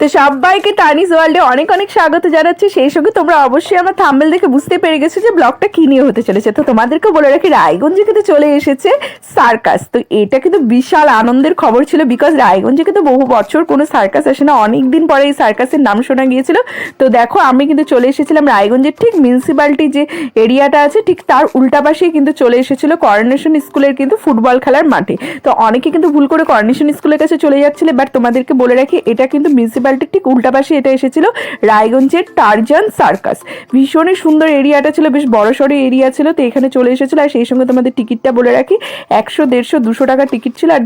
তো সবাইকে টানিস ওয়ার্ল্ডে অনেক অনেক স্বাগত জানাচ্ছি। সেই সঙ্গে তোমরা অবশ্যই আমার থাম্বেল দেখে বুঝতে পেরে গেছো যে ব্লগটা কি নিয়ে হতে চলেছে। তো তোমাদেরকে বলে রাখি, রায়গঞ্জে কিন্তু চলে এসেছে সার্কাস। তো এটা কিন্তু বিশাল আনন্দের খবর ছিল বিকজ রায়গঞ্জে কিন্তু বহু বছর কোনো সার্কাস আসে না। অনেক দিন পরে এই সার্কাসের নাম শোনা গিয়েছিল। তো দেখো, আমি কিন্তু চলে এসেছিলাম রায়গঞ্জের ঠিক মিউনিসিপ্যালিটি যে এরিয়াটা আছে, ঠিক তার উল্টা পাশেই কিন্তু চলে এসেছিল করোনেশন স্কুলের কিন্তু ফুটবল খেলার মাঠে। তো অনেকে কিন্তু ভুল করে করোনেশন স্কুলের কাছে চলে যাচ্ছিলে বাট তোমাদেরকে বলে রাখি, এটা কিন্তু মিউনিসিপ্যালিটির ঠিক উল্টা পাশে এটা এসেছিল রায়গঞ্জের টারজান সার্কাস ভীষণই সুন্দর এরিয়াটা ছিল, বেশ বড়সড় এরিয়া ছিল, তো এখানে চলে এসেছিল। আর সেই সঙ্গে তোমাদের টিকিটটা বলে রাখি, একশো, দেড়শো, দুশো টাকার টিকিট ছিল। আর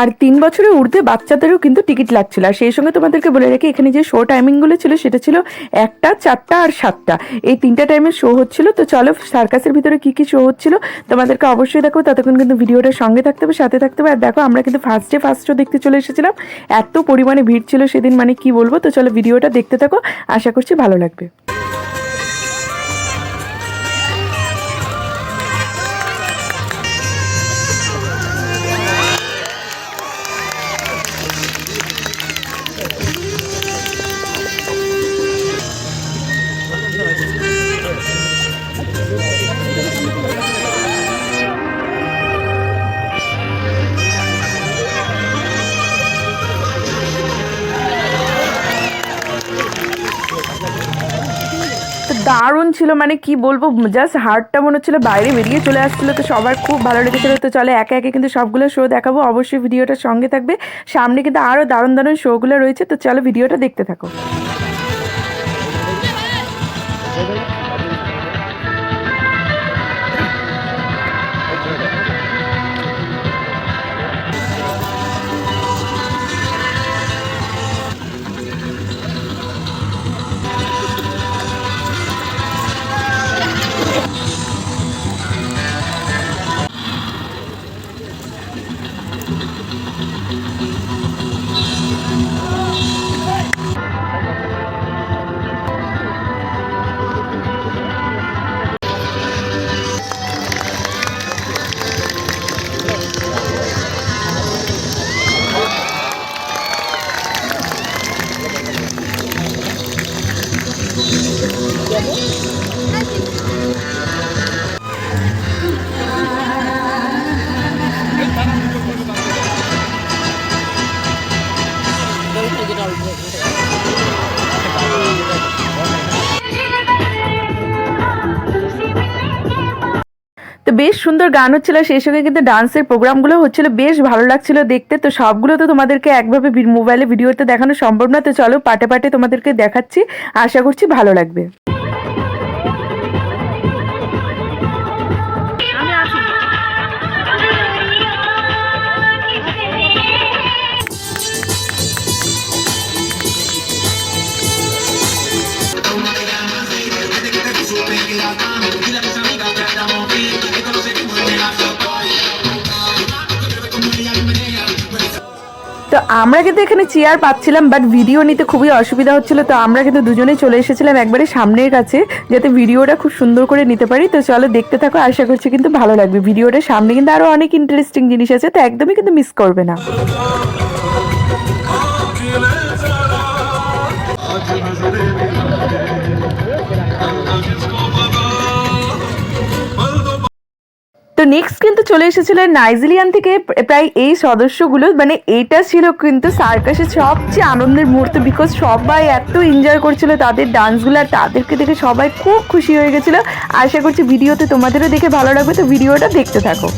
আর তিন বছরের ঊর্ধ্বে বাচ্চাদেরও কিন্তু টিকিট লাগছিল। আর সেই সঙ্গে তোমাদেরকে বলে রাখি, এখানে যে শো টাইমিংগুলো ছিল, সেটা ছিল একটা, চারটা আর সাতটা। এই তিনটা টাইমের শো হচ্ছিল। তো চলো সার্কাসের ভিতরে কি কি শো হচ্ছিল, তোমাদেরকে অবশ্যই দেখো। ততক্ষণ কিন্তু ভিডিওটা সঙ্গে থাকতে হবে, সাথে থাকতে হবে। আর দেখো, আমরা কিন্তু ফার্স্ট ডে ফার্স্ট শো দেখতে চলে এসেছিলাম। এত পরিমাণে ভিড় ছিল সেদিন মানে কি বলব? তো চলো, ভিডিওটা দেখতে থাকো। আশা করছি ভালো লাগবে। দারুণ ছিল মানে কি বলব জাস্ট হার্টটা মনে হচ্ছিল বাইরে বেরিয়ে চলে আসছিল, তো সবার খুব ভালো লেগেছিল। তো চলে একে একে কিন্তু সবগুলো শো দেখাবো, অবশ্যই ভিডিওটার সঙ্গে থাকবে। সামনে কিন্তু আরও দারুণ দারুণ শোগুলো রয়েছে, তো চলো ভিডিওটা দেখতে থাকো। তো বেশ সুন্দর গান হচ্ছিল, সেই সঙ্গে কিন্তু ডান্সের প্রোগ্রামগুলো হচ্ছিল, বেশ ভালো লাগছিল দেখতে। তো সবগুলো তো তোমাদেরকে একভাবে মোবাইলে ভিডিওতে দেখানো সম্ভব না। তো চলো, পাটে পাটে তোমাদেরকে দেখাচ্ছি। আশা করছি ভালো লাগবে। তো আমরা কিন্তু এখানে চেয়ার পাচ্ছিলাম বাট ভিডিও নিতে খুবই অসুবিধা হচ্ছিল, তো আমরা কিন্তু দুজনেই চলে এসেছিলাম একবারে সামনের কাছে, যাতে ভিডিওটা খুব সুন্দর করে নিতে পারি। তো চলো দেখতে থাকো, আশা করছি কিন্তু ভালো লাগবে। ভিডিওটার সামনে কিন্তু আরও অনেক ইন্টারেস্টিং জিনিস আছে, তো একদমই কিন্তু মিস করবে না। নেক্সট কিন্তু চলে এসেছিল নাইজেরিয়ান থেকে প্রায় এই সদস্যগুলো। মানে এটা ছিল কিন্তু সার্কাসের সবচেয়ে আনন্দের মুহূর্ত বিকজ সবাই এত এনজয় করছিল তাদের ডান্সগুলো আর তাদেরকে দেখে সবাই খুব খুশি হয়ে গেছিল। আশা করছি ভিডিওতে তোমাদেরও দেখে ভালো লাগবে, তো ভিডিওটা দেখতে থাকো।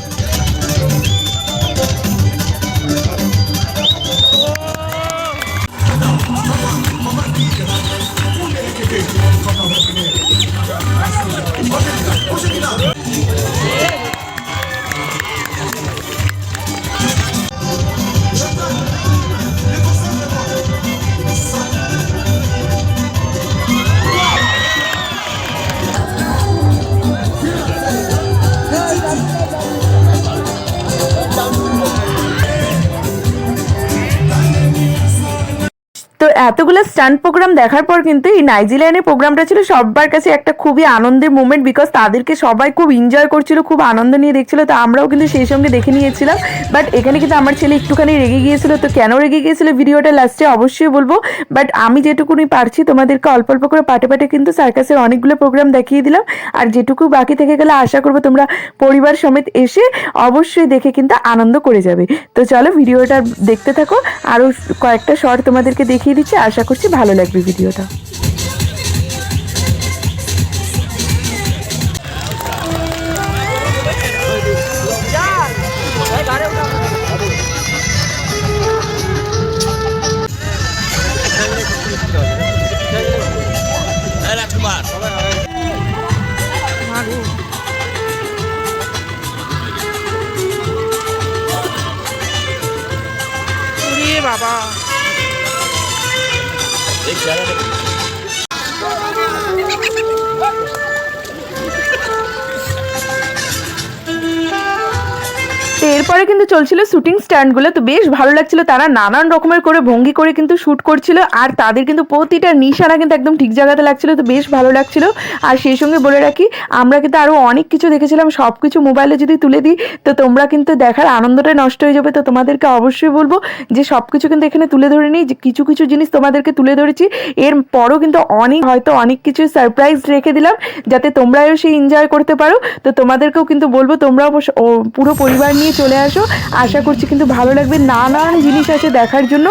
তো এতগুলো স্টান্ট প্রোগ্রাম দেখার পর কিন্তু এই নাইজিল্যান্ডের প্রোগ্রামটা ছিল সবার কাছে একটা খুবই আনন্দের মুমেন্ট বিকজ তাদেরকে সবাই খুব এনজয় করছিল, খুব আনন্দ নিয়ে দেখছিল, তো আমরাও কিন্তু সেই সঙ্গে দেখে নিয়েছিলাম। বাট এখানে কিন্তু আমার ছেলে একটুখানি রেগে গিয়েছিল, তো কেন রেগে গিয়েছিল ভিডিওটা লাস্টে অবশ্যই বলব। বাট আমি যেটুকুনি পারছি তোমাদেরকে অল্প অল্প করে পাটে পাটে কিন্তু সার্কাসের অনেকগুলো প্রোগ্রাম দেখিয়ে দিলাম। আর যেটুকু বাকি থেকে গেলে আশা করব তোমরা পরিবার সমেত এসে অবশ্যই দেখে কিন্তু আনন্দ করে যাবে। তো চলো ভিডিওটা দেখতে থাকো। আরও কয়েকটা শর্ট তোমাদেরকে দেখিয়ে দিচ্ছি আশা করছি ভালো লাগবে ভিডিওটা। বাবা। এই চেহারাটা এরপরে কিন্তু চলছিল শুটিং স্ট্যান্ডগুলো। তো বেশ ভালো লাগছিল, তারা নানান রকমের করে ভঙ্গি করে কিন্তু শ্যুট করছিল, আর তাদের কিন্তু প্রতিটা নিশানা কিন্তু একদম ঠিক জায়গাতে লাগছিল, তো বেশ ভালো লাগছিল। আর সেই সঙ্গে বলে রাখি, আমরা কিন্তু আরও অনেক কিছু দেখেছিলাম সব কিছু মোবাইলে যদি তুলে দিই, তো তোমরা কিন্তু দেখার আনন্দটা নষ্ট হয়ে যাবে। তো তোমাদেরকে অবশ্যই বলব যে সব কিছু কিন্তু এখানে তুলে ধরে নিই, যে কিছু কিছু জিনিস তোমাদেরকে তুলে ধরেছি। এর পরও কিন্তু অনেক, হয়তো অনেক কিছু সারপ্রাইজ রেখে দিলাম, যাতে তোমরাও সেই এনজয় করতে পারো। তো তোমাদেরকেও কিন্তু বলব, তোমরাও পুরো পরিবার নিয়ে চলে আসো। আশা করছি কিন্তু ভালো লাগবে। নানান জিনিস আছে দেখার জন্য।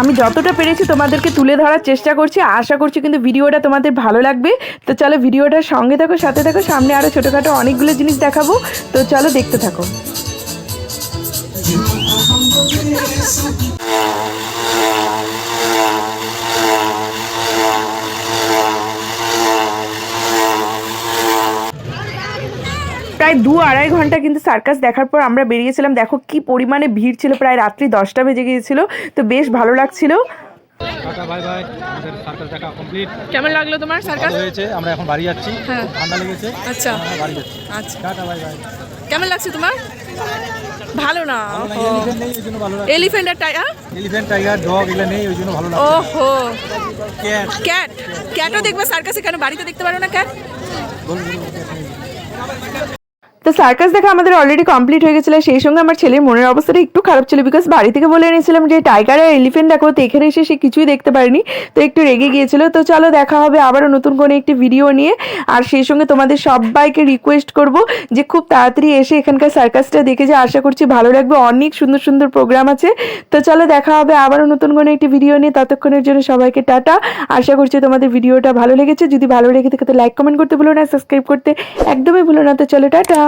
আমি যতটা পেরেছি তোমাদেরকে তুলে ধরার চেষ্টা করছি। আশা করছি কিন্তু ভিডিওটা তোমাদের ভালো লাগবে। তো চলো ভিডিওটার সঙ্গে থাকো, সাথে থাকো। সামনে আরও ছোটোখাটো অনেকগুলো জিনিস দেখাবো। তো চলো দেখতে থাকো। প্রায় দু আড়াই ঘণ্টা কিন্তু সার্কাস দেখার পর আমরা বেরিয়েছিলাম। দেখো কি পরিমাণে ভিড় ছিল প্রায় রাত্রি দশটা বেজে গিয়েছিল। তো বেশ ভালো লাগছিল। টাটা বাই বাই আমাদের সার্কাস দেখা কমপ্লিট কেমন লাগল তোমার সার্কাস হয়েছে আমরা এখন বাড়ি যাচ্ছি। হ্যাঁ। ঠান্ডা লেগেছে। আচ্ছা। বাড়ি যাচ্ছি। আচ্ছা। টাটা বাই বাই কেমন লাগছে তোমার? ভালো না এলিফেন্ট নেই ওই জন্য ভালো লাগে এলিফেন্ট আর টাই হ্যাঁ? টাইগার ডগ এগুলো নেই ওই জন্য ভালো লাগে ওহো। ক্যাট ক্যাট ক্যাটও দেখবে সার্কাসে কেন বাড়িতে দেখতে পারো না ক্যাট তো সার্কাস দেখা আমাদের অলরেডি কমপ্লিট হয়ে গেছিল। সেই সঙ্গে আমার ছেলের মনের অবস্থাটা একটু খারাপ ছিল বিকজ বাড়ি থেকে বলে এনেছিলাম যে টাইগার আর এলিফেন্ট দেখো, তো এখানে এসে সে কিছুই দেখতে পারেনি। তো একটু রেগে গিয়েছিল। তো চলো দেখা হবে আবারও নতুন কোনো একটি ভিডিও নিয়ে। আর সেই সঙ্গে তোমাদের সবাইকে রিকোয়েস্ট করব যে, খুব তাড়াতাড়ি এসে এখানকার সার্কাসটা দেখে যে। আশা করছি ভালো লাগবে। অনেক সুন্দর সুন্দর প্রোগ্রাম আছে। তো চলো দেখা হবে আবারও নতুন কোনো একটি ভিডিও নিয়ে। ততক্ষণের জন্য সবাইকে টাটা। আশা করছি তোমাদের ভিডিওটা ভালো লেগেছে। যদি ভালো লেগে থাকে তো লাইক কমেন্ট করতে ভুলো না সাবস্ক্রাইব করতে একদমই ভুলো না। তো চলো, টাটা।